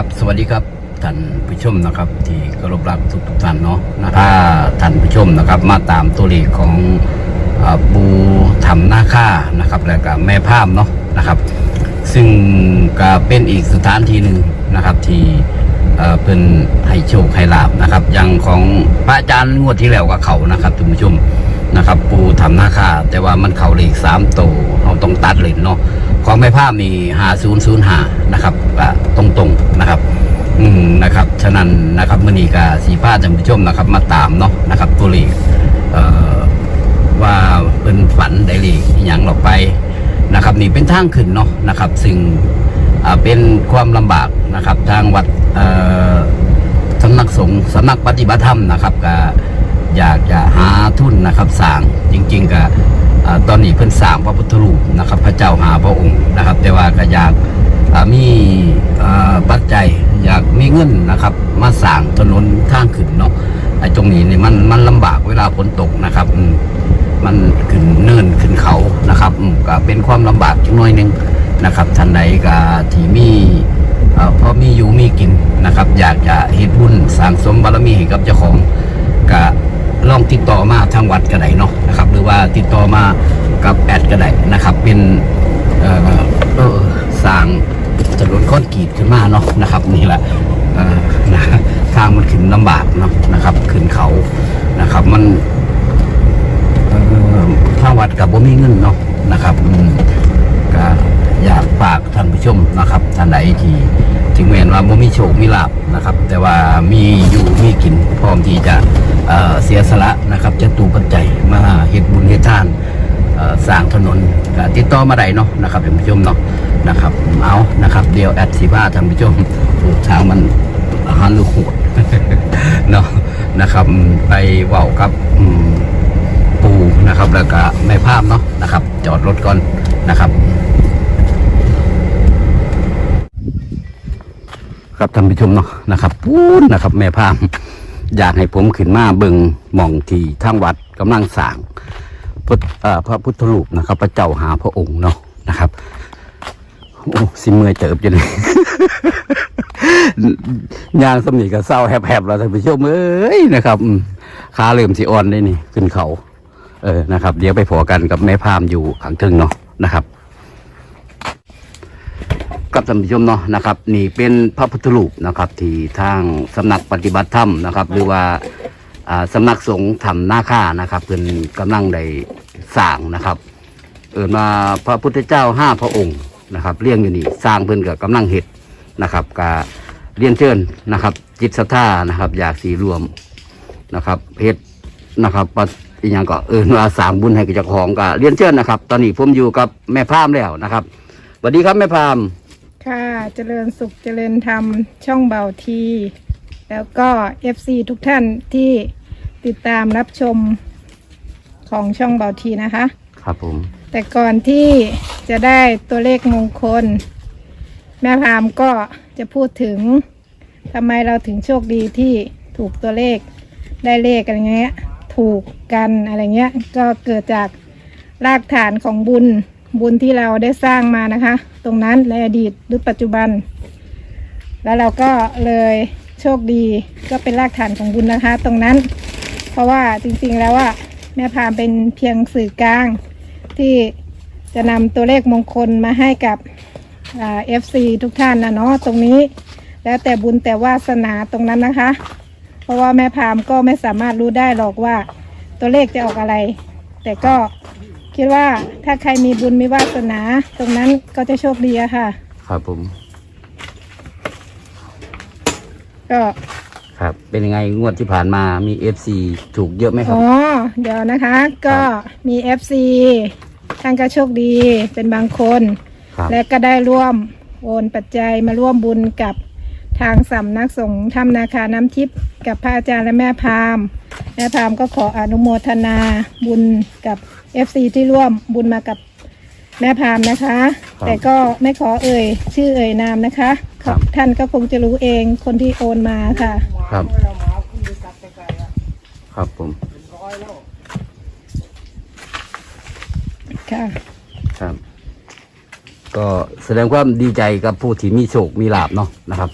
ครับ สวัสดีครับท่านผู้ชมนะครับ ที่เคารพรักทุกทุกๆท่านเนาะนะถ้าท่านผู้ชมนะครับ มาตามตัวเลขของอาปูทำหน้าค่านะครับแล้วก็แม่ภาพเนาะนะครับ ซึ่งก็เป็นอีกสถานที่หนึ่งนะครับ ที่เป็นให้โชคให้ลาบนะครับอย่างของพระอาจารย์งวดที่แล้วกับเขานะครับท่านผู้ชมนะครับ ปูทำหน้าค่าแต่ว่ามันเข่าเลขสามโตวเราต้องตัดเลยเนาะ ของแม่ภาพมีหาศูนย์ศูนย์หานะครับก็ตรงๆนะครับ อืมนะครับ ฉะนั้นนะครับมื่อนี้ก็สีผ้าท่านผู้ชมนะครับ มาตามเนาะนะครับตัวเลขเอ่อว่าเป็นฝันได้เลขอย่างเราไปนะครับ นี่เป็นทางขึ้นเนาะนะครับ ซึ่งอ่าเป็นความลำบากนะครับ ทางวัดเอ่อสำนักสงฆ์สำนักปฏิบัติธรรมนะครับก็อยากจะหาทุนนะครับสร้างจริง ๆก็ ตอนนี้เพิ่นสร้างพระพุทธรูปนะครับ พระเจ้าหาพระองค์นะครับ แต่ว่าก็อยากมีปัจจัยอยากมีเงินนะครับ มาสร้างถนนทางขึ้นเนาะไอ้ตรงนี้นี่มันมันลำบากเวลาฝนตกนะครับมันขึ้นเนินขึ้นเขานะครับก็เป็นความลำบากจังน้อยหนึงนะครับท่านใดก็ที่มีเอ่อพอมีอยู่มีกินนะครับ อยากจะเฮ็ดบุญสร้างสมบารมีให้กับเจ้าของก็ ลองติดต่อมาทางวัดก็ได้เนาะนะครับ หรือว่าติดต่อมากับแอดก็ได้นะครับ เป็นเออเออสร้างถนนคอนกรีตขึ้นมาเนาะนะครับนี่แหละเอ่อนะทางมันขึ้นลำบากเนาะนะครับ ขึ้นเขานะครับ มันเอ่อทางวัดกับบ่มีเงินเนาะนะครับอืมก็อยากฝากท่านผู้ชมนะครับท่านใดที่ถึงแม้ว่าบ่มีโชคมีลาบนะครับ แต่ว่ามีอยู่มีกินพร้อมที่จะ เสียสละนะครับจะตูปัจจัยมาเฮ็ดบุญเฮ็ดทานสร้างถนนติดต่อมาได้เนาะนะครับท่านผู้ชมเนาะนะครับเอานะครับเดียวแอดสีบ้าท่านผู้ชมถูกทางมันอาหารลูกโหดเนาะนะครับไปเว้ากับปูนะครับแล้วก็แม่ภาพเนาะนะครับ จอดรถก่อนนะครับครับท่านผู้ชมเนาะนะครับพูนะครับแม่ภาพ อยากให้ผมขึ้นมาเบิงหมองที่ทางวัดกำลังสร้างพุทธเอ่อพระพุทธรูปนะครับ พระเจ้าหาพระองค์เนาะนะครับโอ้สิเมื่อยเติบอยู่เลย ยางสมีกับเศร้าแหบๆแล้วท่านผู้ชมเอ้ยนะครับอืมขาเริ่มสิอ่อนได้นี่ ขึ้นเขา เออนะครับ เดี๋ยวไปพอกันกับแม่พามอยู่ขังทึงเนาะนะครับ กับท่านผู้ชมเนาะนะครับ นี่เป็นพระพุทธรูปนะครับ ที่ทางสำนักปฏิบัติธรรมนะครับ หรือว่าอ่าสำนักสงฆ์ทำหน้าค่านะครับเพิ่นกำลังได้สร้างนะครับ เอินมาพระพุทธเจ้าห้าพระองค์นะครับเรียงอยู่นี่สร้างเพิ่นกับกำลังเห็ดนะครับกาเรียนเชิญนะครับ จิตศรัทธานะครับ อยากสีรวมนะครับเฮ็ดนะครับปะอีกอย่างก็เอินว่าสร้างบุญให้กับเจ้าของก็เรียนเชิญนะครับ ตอนนี้ผมอยู่กับแม่พามแล้วนะครับสวัสดีครับแม่พาม ค่ะเจริญสุขเจริญธรรมช่องเบาที แล้วก็ FC ทุกท่านที่ติดตามรับชมของช่องเบาทีนะคะ ครับผม แต่ก่อนที่จะได้ตัวเลขมงคล แม่พามก็จะพูดถึงทำไมเราถึงโชคดีที่ถูกตัวเลขได้เลขอะไรเงี้ย ถูกกันอะไรเงี้ย ก็เกิดจากรากฐานของบุญบุญที่เราได้สร้างมานะคะ ตรงนั้นในอดีตหรือปัจจุบัน แล้วเราก็เลยโชคดีก็เป็นรากฐานของบุญนะคะ ตรงนั้น เพราะว่าจริงๆแล้วว่าแม่พามเป็นเพียงสื่อกลาง ที่จะนำตัวเลขมงคลมาให้กับเอฟซีทุกท่านนะเนาะตรงนี้ แล้วแต่บุญแต่วาสนาตรงนั้นนะคะ เพราะว่าแม่พามก็ไม่สามารถรู้ได้หรอกว่าตัวเลขจะออกอะไร แต่ก็ คิดว่าถ้าใครมีบุญมีวาสนา ตรงนั้นก็จะโชคดีอะค่ะ ครับผม ก็ครับ เป็นยังไงงวดที่ผ่านมามีเอฟซีถูกเยอะไหมครับ อ๋อเดี๋ยวนะคะ ก็มี FC ท่านก็โชคดีเป็นบางคน ครับ และก็ได้ร่วมโอนปัจจัยมาร่วมบุญกับทางสำนักสงฆ์ถ้ำนาคาน้ำทิพย์กับพระอาจารย์และแม่พราหมณ์แม่พราหมณ์ก็ขออนุโมทนาบุญกับ FC ที่ร่วมบุญมากับแม่พราหมณ์นะคะ ครับ แต่ก็ไม่ขอเอ่ย ชื่อเอ่ยนามนะคะครับท่านก็คงจะรู้เองคนที่โอนมาค่ะ ครับ ครับผม ค่ะ ครับ ก็แสดงความดีใจกับผู้ที่มีโชค มีลาบเนาะนะครับ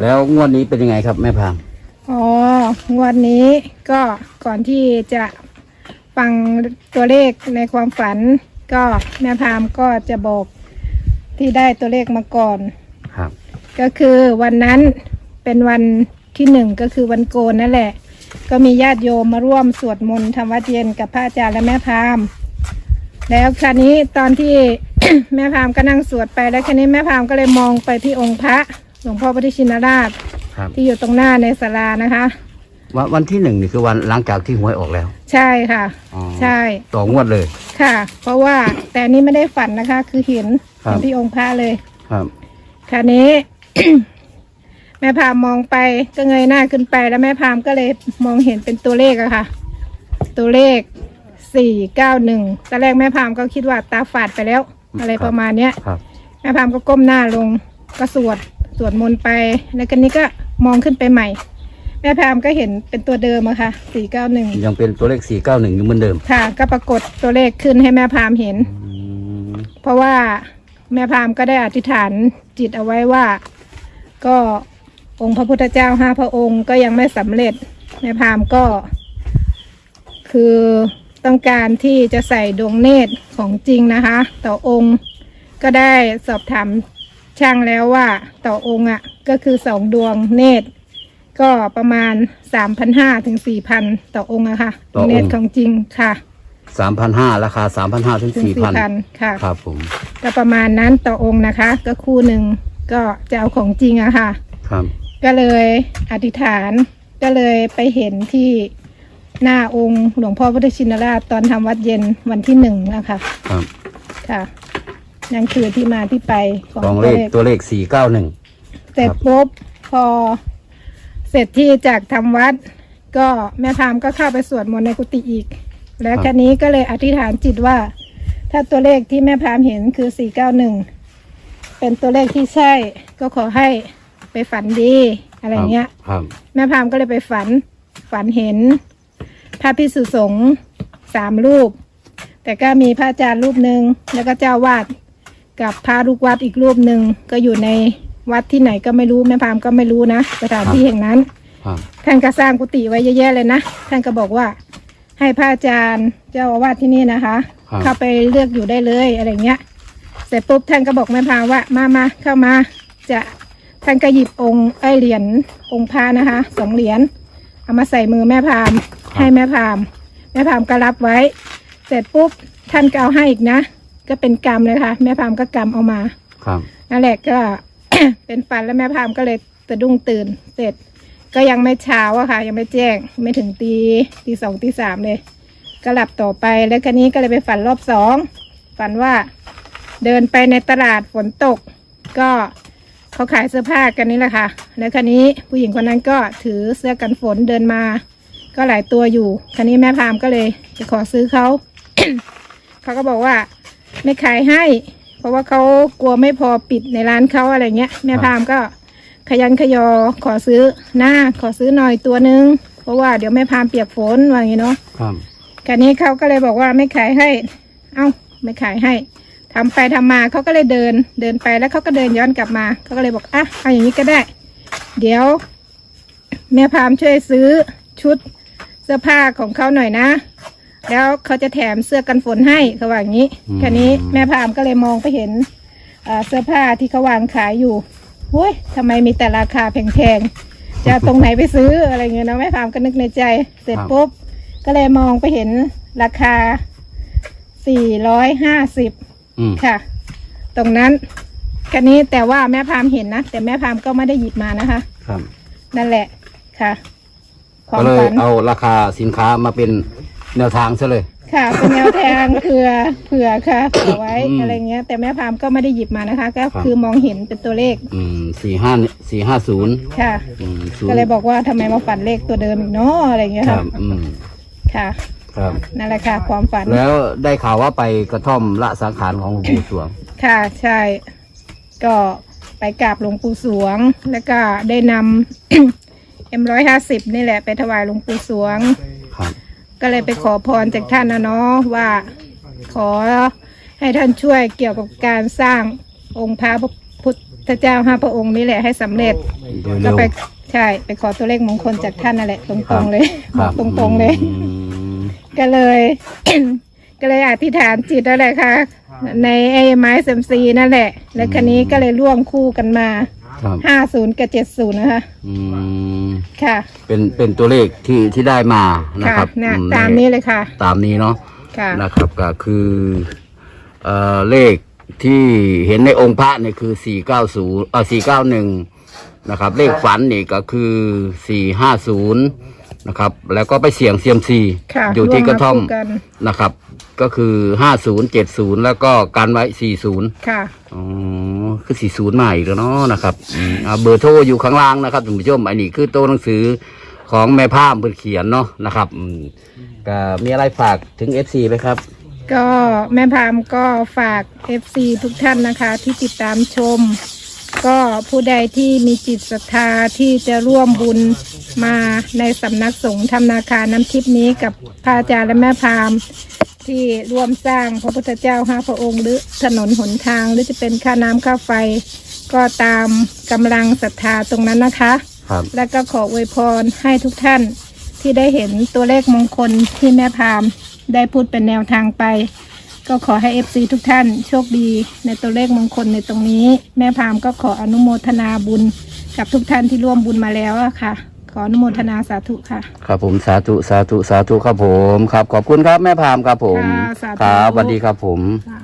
แล้วงวดนี้เป็นยังไงครับแม่พามอ๋องวดนี้ก็ก่อนที่จะ ฟังตัวเลขในความฝัน ก็แม่พามก็จะบอกที่ได้ตัวเลขมาก่อน ครับ ก็คือวันนั้นเป็นวันที่หนึ่งก็คือวันโกนนั่นแหละ ก็มีญาติโยมมาร่วมสวดมนต์ทำวัดเย็นกับพระอาจารย์และแม่พราหมณ์แล้วคราวนี้ตอนที่ แม่พราหมณ์ก็นั่งสวดไปแล้วคราวนี้แม่พราหมณ์ก็เลยมองไปที่องค์พระหลวงพ่อปฏิชินราช ครับ ที่อยู่ตรงหน้าในศาลานะคะ วันวันที่หนึ่งนี่คือวันหลังจากที่หวยออกแล้วใช่ค่ะ อ๋อใช่ ต่องวดเลย ค่ะ เพราะว่าแต่อันนี้ไม่ได้ฝันนะคะ คือเห็นครับ เห็นที่องค์พระเลย ครับ คราวนี้ แม่พามมองไปก็เงยหน้าขึ้นไปแล้วแม่พามก็เลยมองเห็นเป็นตัวเลขอะค่ะ ตัวเลขสี่เก้าหนึ่งตอนแรกแม่พามก็คิดว่าตาฝาดไปแล้ว อะไรประมาณเนี้ย ครับ แม่พามก็ก้มหน้าลงก็สวดสวดมนต์ไป แล้วกันนี้ก็มองขึ้นไปใหม่ แม่พามก็เห็นเป็นตัวเดิมอะค่ะสี่เก้าหนึ่งยังเป็นตัวเลขสี่เก้าหนึ่งอยู่เหมือนเดิมค่ะ ก็ปรากฏตัวเลขขึ้นให้แม่พามเห็น อืมเพราะว่าแม่พราหมณ์ก็ได้อธิษฐานจิตเอาไว้ว่า ก็องค์พระพุทธเจ้าห้าพระองค์ก็ยังไม่สำเร็จ แม่พราหมณ์ก็ คือต้องการที่จะใส่ดวงเนตรของจริงนะคะ ต่อองค์ก็ได้สอบถามช่างแล้วว่า ต่อองค์อะก็คือสองดวงเนตร ก็ประมาณสามพันห้าถึงสี่พันต่อองค์อะค่ะดวงเนตรของจริงค่ะสามพันห้าราคาสามพันห้าถึงถึงสี่สี่พันพันค่ะ ครับผมก็ประมาณนั้นต่อองค์นะคะ ก็คู่หนึ่งก็จะเอาของจริงอะค่ะ ครับก็เลยอธิษฐานก็เลยไปเห็นที่หน้าองค์หลวงพ่อพุทธชินราชตอนทำวัดเย็นวันที่หนึ่งนะคะครับค่ะนั่นคือที่มาที่ไปของของตัเลวขเลขตัวเลขสี่เก้าหนึ่ง เสร็จครับปุ๊บพอ เสร็จที่จากทำวัด ก็แม่พราหมณ์ก็เข้าไปสวดมนต์ในกุฏิอีก แล้วคันนี้ก็เลยอธิษฐานจิตว่า ถ้าตัวเลขที่แม่พราหมณ์เห็นคือสี่เก้าหนึ่งเป็นตัวเลขที่ใช่ ก็ขอให้ไปฝันดีอะไรเงี้ยครับแม่พราหมณ์ก็เลยไปฝัน ฝันเห็นพระพิสุสงฆ์สามรูป แต่ก็มีพระอาจารย์รูปหนึ่งแล้วก็เจ้าวาดกับพระลูกวัดอีกรูปหนึ่งก็อยู่ใน วัดที่ไหนก็ไม่รู้แม่พราหมณ์ก็ไม่รู้นะสถานที่แห่งนั้น ครับ ท่านก็สร้างกุฏิไว้เยอะแยะเลยนะ ท่านก็บอกว่า ให้พระอาจารย์เจ้าอาวาสที่นี่นะคะ ครับ เข้าไปเลือกอยู่ได้เลยอะไรเงี้ย เสร็จปุ๊บท่านก็บอกแม่พราหมณ์ว่ามามาเข้ามาจะท่านก็หยิบองค์ไอยเหรียญองค์พระนะคะสองเหรียญเอามาใส่มือแม่พราหมณ์ให้แม่พราหมณ์แม่พราหมณ์ก็รับไว้ เสร็จปุ๊บท่านก็เอาให้อีกนะ ก็เป็นกรรมเลยค่ะ แม่พราหมณ์ก็กรรมเอามา ครับ นั่นแหละก็ เป็นฝันแล้วแม่พามก็เลยสะดุ้งตื่นเสร็จ ก็ยังไม่เช้าอะค่ะ ยังไม่แจ้งไม่ถึงตีตีสองตีสามเลย ก็หลับต่อไปแล้วคันนี้ก็เลยไปฝันรอบสองฝันว่าเดินไปในตลาดฝนตก ก็เขาขายเสื้อผ้ากันนี่แหละค่ะ แล้วคันนี้ผู้หญิงคนนั้นก็ถือเสื้อกันฝนเดินมา ก็หลายตัวอยู่คันนี้แม่พามก็เลยจะขอซื้อเขาเขาก็บอกว่าไม่ขายให้ ราะว่าเขากลัวไม่พอปิดในร้านเขาอะไรเงี้ย แม่พามก็ขยันขยอขอซื้อหน้าขอซื้อหน่อยตัวนึง เพราะว่าเดี๋ยวแม่พามเปียกฝนว่าอย่างงี้เนาะครับคราวนี้เขาก็เลยบอกว่าไม่ขายให้ เอ้าไม่ขายให้ทำไปทำมาเขาก็เลยเดินเดินไปแล้วเขาก็เดินย้อนกลับมาเขาก็เลยบอกอะเอาอย่างนี้ก็ได้ เดี๋ยว แม่พามช่วยซื้อชุดเสื้อผ้าของเขาหน่อยนะ แล้วเขาจะแถมเสื้อกันฝนให้เขาว่าอย่างนี้แค่นี้แม่พามก็เลยมองไปเห็นอ่าเสื้อผ้าที่เขาวางขายอยู่เฮ้ยทำไมมีแต่ราคาแพงๆจะเอาตรงไหนไปซื้ออะไรเงี้ยเนาะแม่พามก็นึกในใจ เสร็จปุ๊บ ก็เลยมองไปเห็นราคา 450 อืม ค่ะ ตรงนั้นคันนี้แต่ว่าแม่พามเห็นนะ แต่แม่พามก็ไม่ได้หยิบมานะคะ ครับ นั่นแหละค่ะควาก็มเลยฝันเอาราคาสินค้ามาเป็น แนวทางซะเลย ค่ะเป็นแนวทางเผื่อเผื่อค่ะเผื่อไว้อืมอะไรเงี้ย แต่แม่พามก็ไม่ได้หยิบมานะคะ ก็ครับ คือมองเห็นเป็นตัวเลขอืมสี่ห้าสี่ห้าศูนย์ค่ะ อืมศูนก็ย์เลยบอกว่าทำไมมาฝันเลขตัวเดิมอีกเนาะอะไรเงี้ยครัค่ะบอืมค่ะครับ นั่นแหละค่ะความฝันแล้วได้ข่าวว่าไปกระท่อมละสังขารของหลวงปู่สวง ค่ะใช่ ก็ไปกราบหลวงปู่สวง แล้วก็ได้นำ เอ็มร้อยห้าสิบนี่แหละไปถวายหลวงปู่สวง ครับ ก็เลยไปขอพรจากท่านนะเนาะว่าขอให้ท่านช่วยเกี่ยวกับการสร้างองค์พระพุทธธเจ้าห้าพระองค์นี่แหละให้สำเร็จโดยก็เร็ว ไปใช่ไปขอตัวเลขมงคลจากท่านนั่นแหละตครัรงบๆเลยบคอกบตรงๆเลย อืมก็เลย ก็เลยอธิษฐานจิตนั่นแหละค่ะ ในไอ้ไม้เซมซีนั่นแหละ แล้วคันนี้ก็เลยร่วมคู่กันมา ครับห้าศูนย์กับเจ็ดศูนย์นะคะ อืมค่ะเป็นเป็นตัวเลขที่ที่ได้มานะค่ะครับเนี่ยอืตามนี้เลยค่ะ ตามนี้เนาะค่ะ นะครับก็คือเอ่อเลขที่เห็นในองค์พระเนี่ยคือ490เอ่อ491นะครับ เลขฝันนี่ก็คือ450นะครับ แล้วก็ไปเสี่ยงเซียมซีค่ะอยู่ที่กระท่อมวมาคู่กัน นะครับ ก็คือ5070แล้วก็กันไว้40ค่ะ อ๋อคือ40มาอีกแล้วเนาะนะครับอืมอ่าเบอร์โทรอยู่ข้างล่างนะครับท่านผู้ชมอันนี้คือตัวหนังสือของแม่ภาพเพิ่นเขียนเนาะนะครับอืมก็มีอะไรฝากถึง FC ไหมครับ ก็แม่พามก็ฝาก FC ทุกท่านนะคะ ที่ติดตามชม ก็ผู้ใดที่มีจิตศรัทธาที่จะร่วมบุญมาในสำนักสงฆ์ธรรมนาคาน้ำทิพนี้กับพระอาจารย์และแม่พามที่ร่วมสร้างพระพุทธเจ้าห้าพระองค์ หรือถนนหนทางหรือจะเป็นค่าน้ำค่าไฟ ก็ตามกำลังศรัทธาตรงนั้นนะคะ ครับ แล้วก็ขออวยพรให้ทุกท่านที่ได้เห็นตัวเลขมงคลที่แม่พามได้พูดเป็นแนวทางไป ก็ขอให้ FC ทุกท่านโชคดีในตัวเลขมงคลในตรงนี้ แม่พามก็ขออนุโมทนาบุญกับทุกท่านที่ร่วมบุญมาแล้วอะค่ะ ขออนุโมทนาสาธุค่ะ ครับผมสาธุสาธุสาธุครับผมครับ ขอบคุณครับแม่พามครับผมค่ะสาธุ ครับสวัสดีครับผม ค่ะ